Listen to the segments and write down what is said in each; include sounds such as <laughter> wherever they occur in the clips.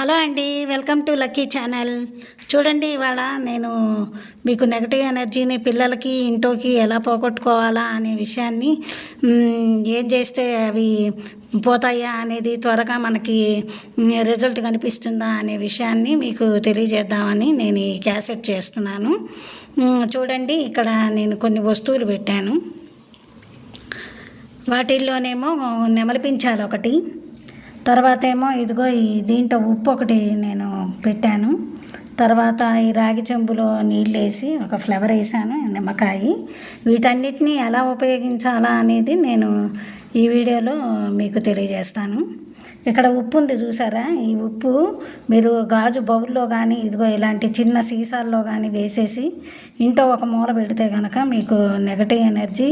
Hello అండి welcome to lucky channel. చూడండి ఇవాళ నేను మీకు నెగటివ్ ఎనర్జీని పిల్లలకి ఇంట్లోకి ఎలా పోగొట్టుకోవాలా అనే విషయాన్ని ఏం చేస్తే అవి పోతాయా అనేది త్వరగా మనకి రిజల్ట్ కనిపిస్తుందా అనే విషయాన్ని మీకు తెలియజేద్దామని నేను ఈ క్యాసెట్ చేస్తున్నాను. చూడండి ఇక్కడ నేను కొన్ని వస్తువులు పెట్టాను. వాటిల్లోనేమో నెమలిపించాలి ఒకటి. తర్వాత ఏమో ఇదిగో ఈ దీంట్లో ఉప్పు ఒకటి నేను పెట్టాను. తర్వాత ఈ రాగి చెంబులో నీళ్ళు వేసి ఒక ఫ్లవర్ వేసాను నిమ్మకాయ. వీటన్నిటిని ఎలా ఉపయోగించాలా అనేది నేను ఈ వీడియోలో మీకు తెలియజేస్తాను. ఇక్కడ ఉప్పు ఉంది చూసారా? ఈ ఉప్పు మీరు గాజు బౌల్లో కానీ ఇదిగో ఇలాంటి చిన్న సీసాల్లో కానీ వేసేసి ఇంట్లో ఒక మూల పెడితే కనుక మీకు నెగటివ్ ఎనర్జీ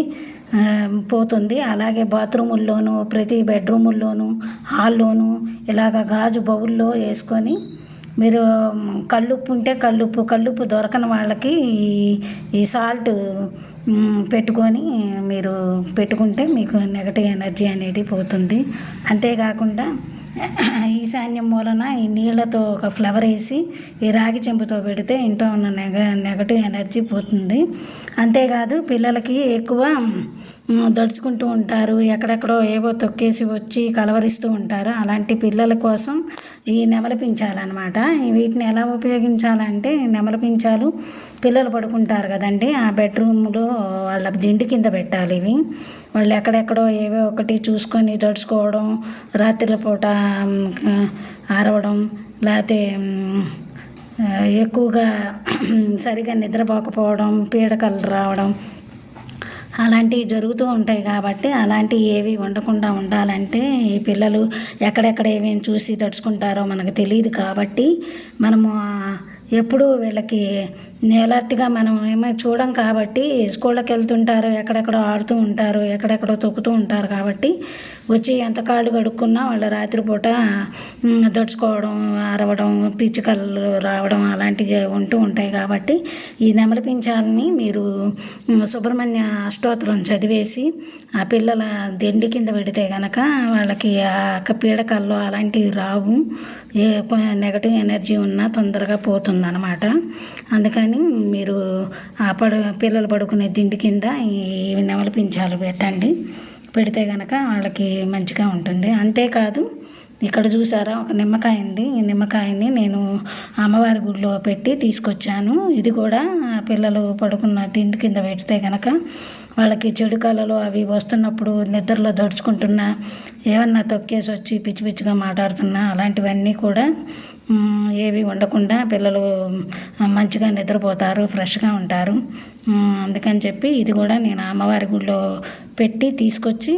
పోతుంది. అలాగే బాత్రూముల్లోనూ ప్రతి బెడ్రూముల్లోనూ హాల్లోనూ ఇలాగ గాజు బౌల్లో వేసుకొని మీరు కల్లుప్పు ఉంటే కల్లుప్పు కల్లుప్పు దొరకని వాళ్ళకి ఈ- ఈ సాల్ట్ పెట్టుకొని మీరు పెట్టుకుంటే మీకు నెగటివ్ ఎనర్జీ అనేది పోతుంది. అంతేకాకుండా ఈశాన్యం మూలన ఈ నీళ్ళతో ఒక ఫ్లవర్ వేసి ఈ రాగి చెంబుతో పెడితే ఇంట్లో ఉన్న నెగ నెగటివ్ ఎనర్జీ పోతుంది. అంతేకాదు పిల్లలకి ఎక్కువ దడుచుకుంటూ ఉంటారు. ఎక్కడెక్కడో ఏవో తొక్కేసి వచ్చి కలవరిస్తూ ఉంటారు. అలాంటి పిల్లల కోసం ఈ నెమలిపించాలన్నమాట వీటిని ఎలా ఉపయోగించాలంటే నెమలిపించాలు పిల్లలు పడుకుంటారు కదండి. ఆ బెడ్రూమ్లో వాళ్ళ దిండి కింద పెట్టాలి ఇవి. వాళ్ళు ఎక్కడెక్కడో ఏవో ఒకటి చూసుకొని దడుచుకోవడం రాత్రిల పూట ఆరవడం లేకపోతే ఎక్కువగా <clears throat> సరిగా నిద్రపోకపోవడం పీడకలు రావడం అలాంటివి జరుగుతూ ఉంటాయి కాబట్టి అలాంటివి ఏవి ఉండకుండా ఉండాలంటే ఈ పిల్లలు ఎక్కడెక్కడ ఏమేమి చూసి తడుచుకుంటారో మనకు తెలియదు కాబట్టి మనము ఎప్పుడూ వీళ్ళకి అలర్ట్గా మనం ఏమో చూడం కాబట్టి స్కూళ్ళకి వెళ్తుంటారు ఎక్కడెక్కడో ఆడుతూ ఉంటారు ఎక్కడెక్కడో తొక్కుతూ ఉంటారు కాబట్టి వచ్చి ఎంత కాళ్ళు కడుక్కున్నా వాళ్ళ రాత్రిపూట దడుచుకోవడం అరవడం పిచ్చుకలు రావడం అలాంటివి ఉంటూ ఉంటాయి కాబట్టి ఈ నెమలి పించాలని మీరు సుబ్రహ్మణ్య అష్టోత్తరం చదివేసి ఆ పిల్లల దిండి కింద పెడితే కనుక వాళ్ళకి ఆ పీడకల్లో అలాంటివి రావు. ఏ నెగటివ్ ఎనర్జీ ఉన్నా తొందరగా పోతుంది. పోతుందన్నమాట అందుకని మీరు ఆ పడు పిల్లలు పడుకునే దిండి కింద ఈ నెమలి పింఛాలు పెట్టండి. పెడితే కనుక వాళ్ళకి మంచిగా ఉంటుంది. అంతేకాదు ఇక్కడ చూసారా ఒక నిమ్మకాయ ఉంది. ఈ నిమ్మకాయని నేను అమ్మవారి గుడిలో పెట్టి తీసుకొచ్చాను. ఇది కూడా ఆ పిల్లలు పడుకున్న తిండి కింద పెడితే కనుక వాళ్ళకి చెడు కళలు అవి వస్తున్నప్పుడు నిద్రలో దడుచుకుంటున్నా ఏమన్నా తొక్కేసి వచ్చి పిచ్చి పిచ్చిగా మాట్లాడుతున్నా అలాంటివన్నీ కూడా ఏవి ఉండకుండా పిల్లలు మంచిగా నిద్రపోతారు ఫ్రెష్గా ఉంటారు. అందుకని చెప్పి ఇది కూడా నేను అమ్మవారి గుడిలో పెట్టి తీసుకొచ్చి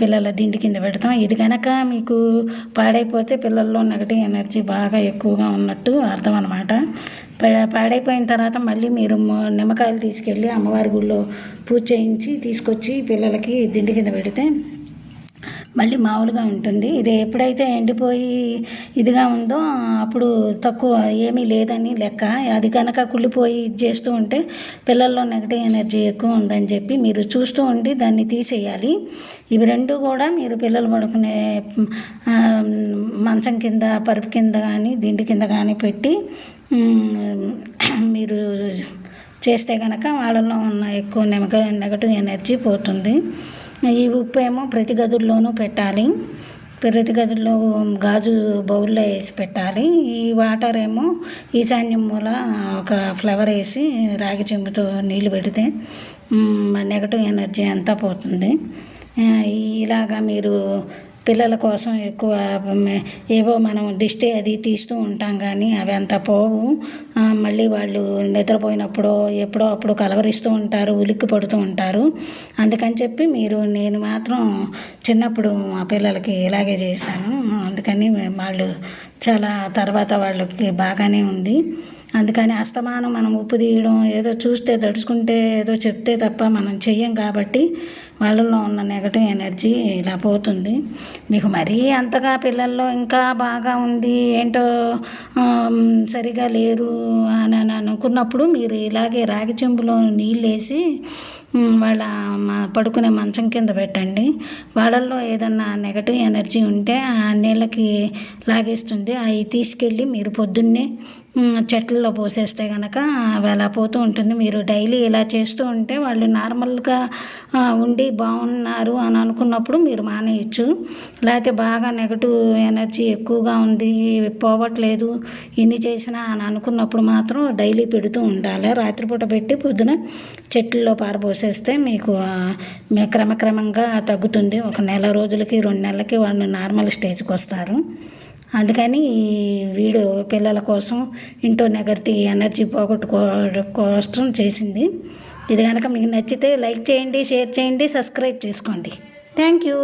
పిల్లల దిండి కింద పెడతాం. ఇది కనుక మీకు పాడైపోతే పిల్లల్లో నెగటివ్ ఎనర్జీ బాగా ఎక్కువగా ఉన్నట్టు అర్థం అనమాట పాడైపోయిన తర్వాత మళ్ళీ మీరు నిమ్మకాయలు తీసుకెళ్ళి అమ్మవారి గుళ్ళో పూజ చేయించి తీసుకొచ్చి పిల్లలకి దిండి కింద పెడితే మళ్ళీ మామూలుగా ఉంటుంది. ఇది ఎప్పుడైతే ఎండిపోయి ఇదిగా ఉందో అప్పుడు తక్కువ ఏమీ లేదని లెక్క. అది కనుక కుళ్ళిపోయి ఇది చేస్తూ ఉంటే పిల్లల్లో నెగటివ్ ఎనర్జీ ఎక్కువ ఉందని చెప్పి మీరు చూస్తూ ఉండి దాన్ని తీసేయాలి. ఇవి రెండు కూడా మీరు పిల్లలు పడుకునే మంచం కింద పరుపు కింద కానీ దిండి కింద కానీ పెట్టి మీరు చేస్తే కనుక వాళ్ళలో ఉన్న ఎక్కువ నెమక నెగటివ్ ఎనర్జీ పోతుంది. ఈ ఉప్పు ఏమో ప్రతి గదుల్లోనూ పెట్టాలి. ప్రతి గదుల్లో గాజు బౌల్లో వేసి పెట్టాలి. ఈ వాటర్ ఏమో ఈశాన్యం మూల ఒక ఫ్లవర్ వేసి రాగి చెంబుతో నీళ్ళు పెడితే నెగటివ్ ఎనర్జీ అంతా పోతుంది. ఇలాగా మీరు పిల్లల కోసం ఎక్కువ ఏవో మనం దిష్టి అది తీస్తూ ఉంటాం కానీ అవి అంత పోవు. మళ్ళీ వాళ్ళు నిద్రపోయినప్పుడు ఎప్పుడో అప్పుడు కలవరిస్తూ ఉంటారు ఉలిక్కి పడుతూ ఉంటారు. అందుకని చెప్పి మీరు నేను మాత్రం చిన్నప్పుడు మా పిల్లలకి ఇలాగే చేశాను. అందుకని వాళ్ళు చాలా తర్వాత వాళ్ళకి బాగానే ఉంది. అందుకని అస్తమానం మనం ఉప్పు తీయడం ఏదో చూస్తే తడుచుకుంటే ఏదో చెప్తే తప్ప మనం చెయ్యం కాబట్టి వాళ్ళలో ఉన్న నెగటివ్ ఎనర్జీ ఇలా పోతుంది. మీకు మరీ అంతగా పిల్లల్లో ఇంకా బాగా ఉంది ఏంటో సరిగా లేరు అని అని అనుకున్నప్పుడు మీరు ఇలాగే రాగి చెంబులో నీళ్ళు వేసి వాళ్ళ మా పడుకునే మంచం కింద పెట్టండి. వాళ్ళల్లో ఏదన్నా నెగటివ్ ఎనర్జీ ఉంటే ఆ నీళ్ళకి లాగేస్తుంది. అవి తీసుకెళ్ళి మీరు పొద్దున్నే చెట్లలో పోసేస్తే కనుక అవి అలా పోతూ ఉంటుంది. మీరు డైలీ ఇలా చేస్తూ ఉంటే వాళ్ళు నార్మల్గా ఉండి బాగున్నారు అని అనుకున్నప్పుడు మీరు మానేయచ్చు. లేకపోతే బాగా నెగటివ్ ఎనర్జీ ఎక్కువగా ఉంది పోవట్లేదు ఎన్ని చేసినా అని అనుకున్నప్పుడు మాత్రం డైలీ పెడుతూ ఉండాలి. రాత్రిపూట పెట్టి పొద్దున చెట్లలో పారబోసేస్తే మీకు క్రమక్రమంగా తగ్గుతుంది. ఒక నెల రోజులకి రెండు నెలలకి వాళ్ళు నార్మల్ స్టేజ్కి వస్తారు. అందుకని వీడు పిల్లల కోసం ఇంటో నెగర్తి ఎనర్జీ పోగొట్టుకో కోసం చేసింది. ఇది కనుక మీకు నచ్చితే లైక్ చేయండి షేర్ చేయండి సబ్స్క్రైబ్ చేసుకోండి. Thank you.